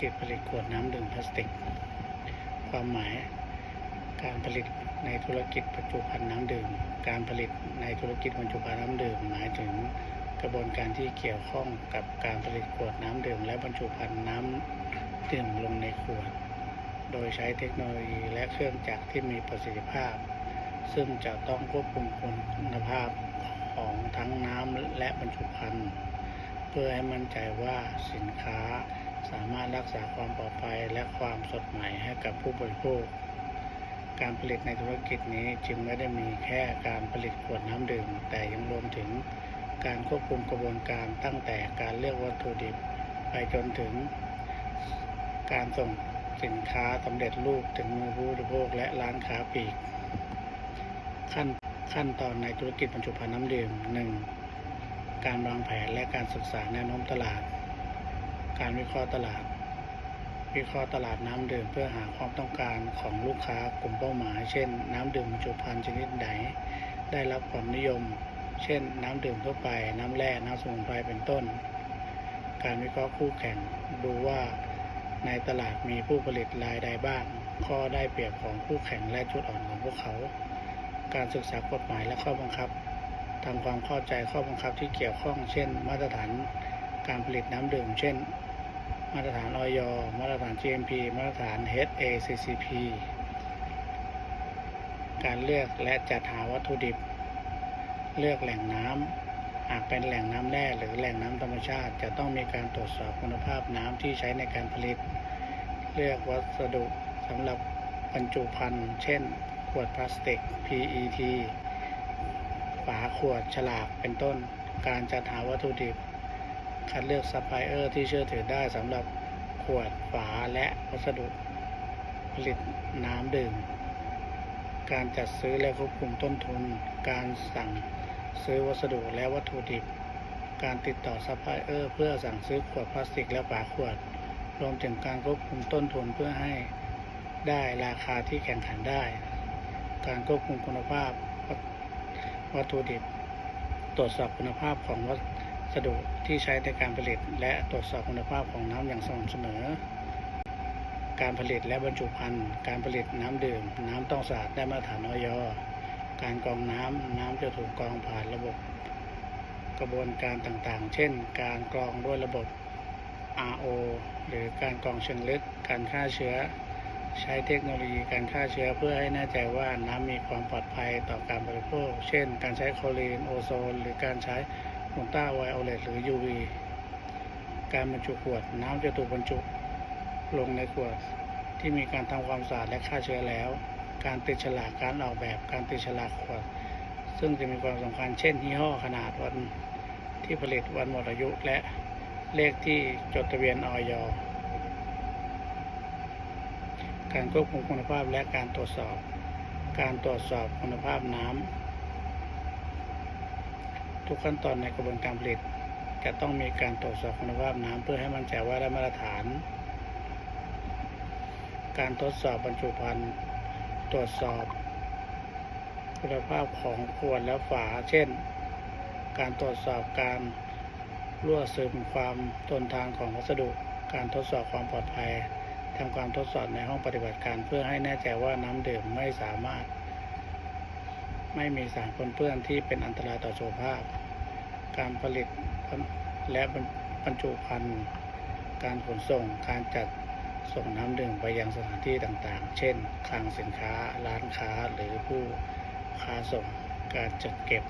กิจผลิตขวดน้ำดื่มพลาสติก ความหมายการผลิตในธุรกิจบรรจุภัณฑ์น้ำดื่ม การผลิตในธุรกิจบรรจุภัณฑ์น้ำดื่ม หมายถึงกระบวนการที่เกี่ยวข้องกับการผลิตขวดน้ำดื่ม และบรรจุภัณฑ์น้ำดื่มลงในขวด โดยใช้เทคโนโลยีและเครื่องจักรที่มีประสิทธิภาพ ซึ่งจะต้องควบคุมคุณภาพของทั้งน้ำและบรรจุภัณฑ์ เพื่อให้มั่นใจว่าสินค้า สามารถรักษาความปลอดภัยและความสดใหม่ให้กับผู้บริโภค การผลิตในธุรกิจนี้จึงไม่ได้มีแค่การผลิตขวดน้ำดื่ม แต่ยังรวมถึงการควบคุมกระบวนการตั้งแต่การเลือกวัตถุดิบ ไปจนถึง การส่งสินค้าสำเร็จรูปถึงมือผู้บริโภคและร้านค้าปลีก ขั้นขั้นตอนในธุรกิจบรรจุภัณฑ์น้ำดื่ม 1. การวางแผนและการศึกษาแนวโน้มตลาด การวิเคราะห์ตลาด วิเคราะห์ตลาดน้ำดื่มเพื่อหาความต้องการของลูกค้ากลุ่มเป้าหมาย เช่น น้ำดื่มบรรจุภัณฑ์ชนิดไหน ได้รับความนิยม เช่น น้ำดื่มทั่วไป น้ำแร่น้ำสมุนไพรเป็นต้น การวิเคราะห์คู่แข่งดูว่าในตลาดมีผู้ผลิตรายใดบ้าง ข้อได้เปรียบของคู่แข่งและจุดอ่อนของพวกเขา การศึกษากฎหมายและข้อบังคับทำความเข้าใจข้อบังคับที่เกี่ยวข้อง เช่น มาตรฐานการผลิตน้ำดื่ม เช่น มาตรฐานออยมาตรฐาน GMP มาตรฐาน HACCP การเลือกและจัดหาวัตถุดิบ เลือกแหล่งน้ำหากเป็นแหล่งน้ำแร่หรือแหล่งน้ำธรรมชาติ จะต้องมีการตรวจสอบคุณภาพน้ำที่ใช้ในการผลิต เลือกวัสดุสำหรับบรรจุภัณฑ์เช่น ขวดพลาสติก PET ฝาขวดฉลากเป็นต้น การจัดหาวัตถุดิบ คัดเลือกซัพพลายเออร์ที่เชื่อถือได้สำหรับขวดฝาและวัสดุผลิตน้ำดื่ม การจัดซื้อและควบคุมต้นทุน การสั่งซื้อวัสดุและวัตถุดิบ การติดต่อซัพพลายเออร์เพื่อสั่งซื้อขวดพลาสติกและฝาขวด รวมถึงการควบคุมต้นทุนเพื่อให้ได้ราคาที่แข่งขันได้ การควบคุมคุณภาพวัตถุดิบ ตรวจสอบคุณภาพของวั สดุที่ใช้ในการผลิต และตรวจสอบคุณภาพของน้ำอย่างสม่ำเสมอ การผลิตและบรรจุภัณฑ์ การผลิตน้ำดื่ม น้ำต้องสะอาดได้มาตรฐานออยการกรองน้ำ น้ำจะถูกกรองผ่านระบบ กระบวนการต่างๆ เช่น การกรองด้วยระบบ RO หรือการกรองเชิงลึก การฆ่าเชื้อ ใช้เทคโนโลยีการฆ่าเชื้อเพื่อให้แน่ใจว่าน้ำมีความปลอดภัยต่อการบริโภค เช่น การใช้คลอรีน โอโซน หรือการใช้ อุลตราไวโอเลตหรือ UV การบรรจุขวด น้ำจะถูกบรรจุลงในขวดที่มีการทำความสะอาดและฆ่าเชื้อแล้ว การติดฉลากการออกแบบการติดฉลากขวด ซึ่งจะมีความสำคัญเช่นยี่ห้อขนาดวันที่ผลิตวันหมดอายุและเลขที่จดทะเบียนออยการควบคุมคุณภาพและการตรวจสอบ การตรวจสอบคุณภาพน้ำ ทุกขั้นตอนในกระบวนการผลิต จะต้องมีการตรวจสอบคุณภาพน้ำเพื่อให้มั่นใจว่าได้มาตรฐาน การทดสอบบรรจุภัณฑ์ตรวจสอบคุณภาพของขวดและฝา เช่น การตรวจสอบการรั่วซึมความทนทานของวัสดุ การทดสอบความปลอดภัยทำความทดสอบในห้องปฏิบัติการเพื่อให้แน่ใจว่าน้ำดื่มไม่สามารถ ไม่มีสารปนเปื้อนที่เป็นอันตรายต่อสุขภาพ การผลิตและบรรจุภัณฑ์การขนส่ง การจัดส่งน้ำดื่มไปยังสถานที่ต่างๆ เช่น คลังสินค้า ร้านค้า หรือผู้ค้าส่ง การจัดเก็บ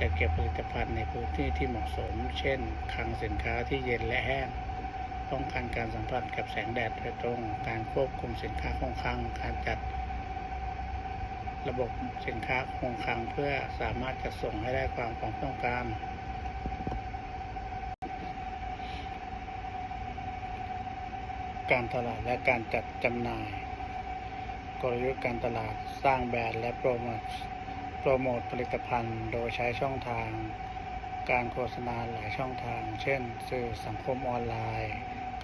จัดเก็บผลิตภัณฑ์ในพื้นที่ที่เหมาะสม เช่น คลังสินค้าที่เย็นและแห้ง ป้องกันการสัมผัสกับแสงแดดโดยตรง การควบคุมสินค้าคงคลัง การจัด ระบบสินค้าคงคลังเพื่อสามารถจะส่งให้ได้ความความต้องการ การตลาดและการจัดจำหน่าย กลยุทธ์การตลาดสร้างแบรนด์และโปรโมทโปรโมทผลิตภัณฑ์โดยใช้ช่องทาง การโฆษณาหลายช่องทาง เช่น สื่อสังคมออนไลน์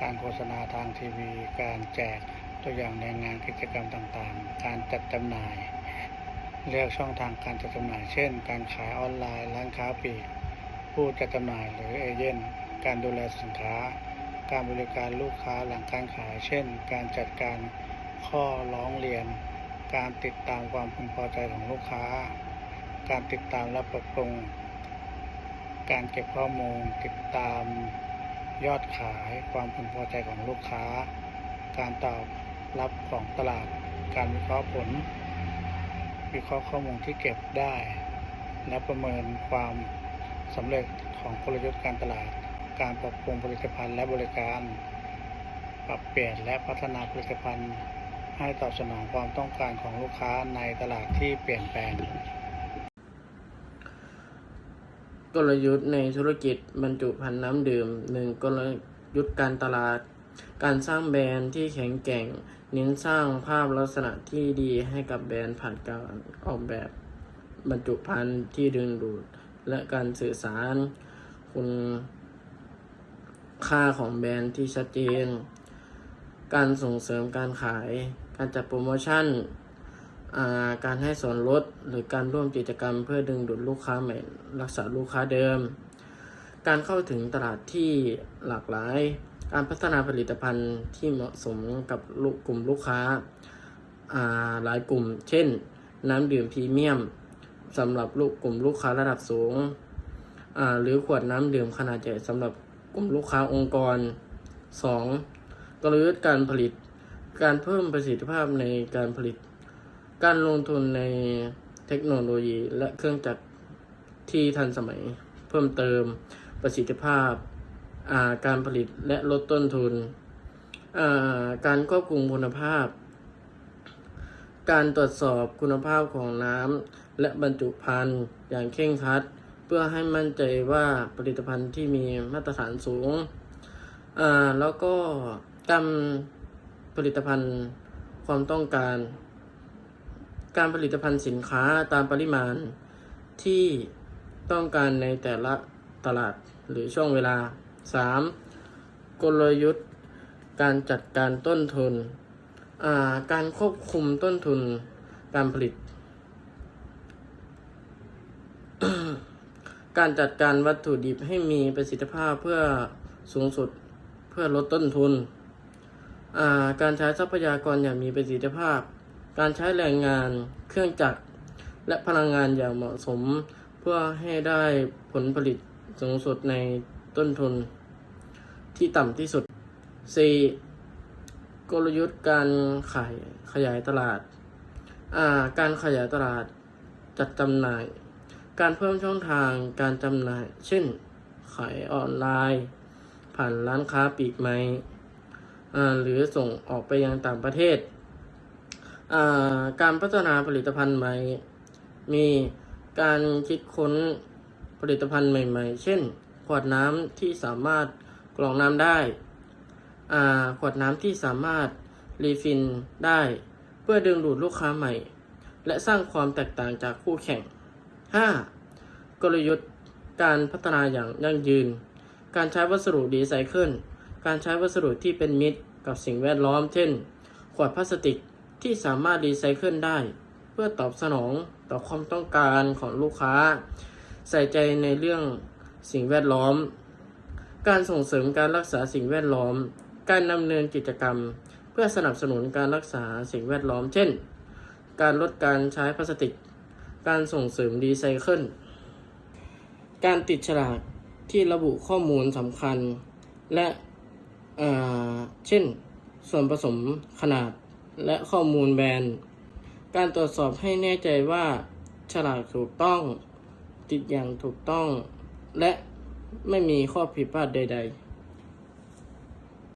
การโฆษณาทางทีวี การแจกตัวอย่างในงานกิจกรรมต่างๆ การจัดจำหน่าย เลือกช่องทางการจัดจำหน่าย เช่น การขายออนไลน์ ร้านค้าปลีกผู้จัดจำหน่ายหรือเอเย่นต์การดูแลสินค้า การบริการลูกค้าหลังการขาย เช่น การจัดการข้อร้องเรียน การติดตามความพึงพอใจของลูกค้า การติดตามและปรับปรุง การเก็บข้อมูล ติดตามยอดขาย ความพึงพอใจของลูกค้า การตอบรับของตลาด การวิเคราะห์ผล วิเคราะห์ข้อมูลที่เก็บได้ และประเมินความสำเร็จของกลยุทธ์การตลาด การปรับปรุงผลิตภัณฑ์และบริการ ปรับเปลี่ยนและพัฒนาผลิตภัณฑ์ ให้ตอบสนองความต้องการของลูกค้าในตลาดที่เปลี่ยนแปลง กลยุทธ์ในธุรกิจบรรจุภัณฑ์น้ำดื่มหนึ่งกลยุทธ์การตลาด การสร้างแบรนด์ที่แข็งแกร่ง เน้นสร้างภาพลักษณะที่ดีให้กับแบรนด์ผ่านการออกแบบบรรจุภัณฑ์ที่ดึงดูดและการสื่อสารคุณ ค่าของแบรนด์ที่ชัดเจน การส่งเสริมการขาย การจัดโปรโมชั่นาการให้ส่วนลด หรือการร่วมกิจกรรมเพื่อดึงดูดลูกค้าใหม่ รักษาลูกค้าเดิม การเข้าถึงตลาดที่หลากหลาย การพัฒนาผลิตภัณฑ์ที่เหมาะสมกับกลุ่มลูกค้าาหลายกลุ่ม เช่น น้ำดื่มพรีเมียมสำหรับลูกกลุ่มลูกค้าระดับสูง หรือขวดน้ำดื่มขนาดใหญ่สำหรับ ลุ่มลูกค้าองค์กร 2. กลยุทธ์การผลิต การเพิ่มประสิทธิภาพในการผลิต การลงทุนในเทคโนโลยีและเครื่องจักรที่ทันสมัย เพิ่มเติมประสิทธิภาพาการผลิตและลดต้นทุนาการควบคุมคุณภาพ การตรวจสอบคุณภาพของน้ำและบรรจุภัณฑ์อย่างเคร่งครัด เพื่อให้มั่นใจว่าผลิตภัณฑ์ที่มีมาตรฐานสูง อ่า แล้วก็การผลิตภัณฑ์ความต้องการ การผลิตภัณฑ์สินค้าตามปริมาณที่ต้องการในแต่ละตลาดหรือช่วงเวลา 3. กลยุทธ์ การจัดการต้นทุนอ่าการควบคุมต้นทุนการผลิต การจัดการวัตถุดิบให้มีประสิทธิภาพเพื่อสูงสุดเพื่อลดต้นทุนาการใช้ทรัพยากรอย่างมีประสิทธิภาพ การใช้แรงงานเครื่องจักร และพลังงานอย่างเหมาะสม เพื่อให้ได้ผลผลิตสูงสุดในต้นทุนที่ต่ำที่สุด 4. กลยุทธ์การขายขยายตลาดาการขยายตลาดจัดจำหน่าย การเพิ่มช่องทางการจำหน่าย เช่น ขายออนไลน์ ผ่านร้านค้าปลีกไม้อ่หรือส่งออกไปยังต่างประเทศ การพัฒนาผลิตภัณฑ์ใหม่ มีการคิดค้นผลิตภัณฑ์ใหม่ ๆ เช่น ขวดน้ำที่สามารถกรองน้ำได้ ขวดน้ำที่สามารถรีฟิลได้ เพื่อดึงดูดลูกค้าใหม่ และสร้างความแตกต่างจากคู่แข่ง 5. กลยุทธ์การพัฒนาอย่างยั่งยืน การใช้วัสดุรีไซเคิล การใช้วัสดุที่เป็นมิตรกับสิ่งแวดล้อม เช่น ขวดพลาสติกที่สามารถรีไซเคิลได้ เพื่อตอบสนองต่อความต้องการของลูกค้า ใส่ใจในเรื่องสิ่งแวดล้อม การส่งเสริมการรักษาสิ่งแวดล้อม การดำเนินกิจกรรม เพื่อสนับสนุนการรักษาสิ่งแวดล้อม เช่น การลดการใช้พลาสติก การส่งเสริมรีไซเคิล การติดฉลากที่ระบุข้อมูลสำคัญ และเเช่น ส่วนผสมขนาดและข้อมูลแบรนด์ การตรวจสอบให้แน่ใจว่าฉลากถูกต้อง ติดอย่างถูกต้อง และไม่มีข้อผิดพลาดใด ๆ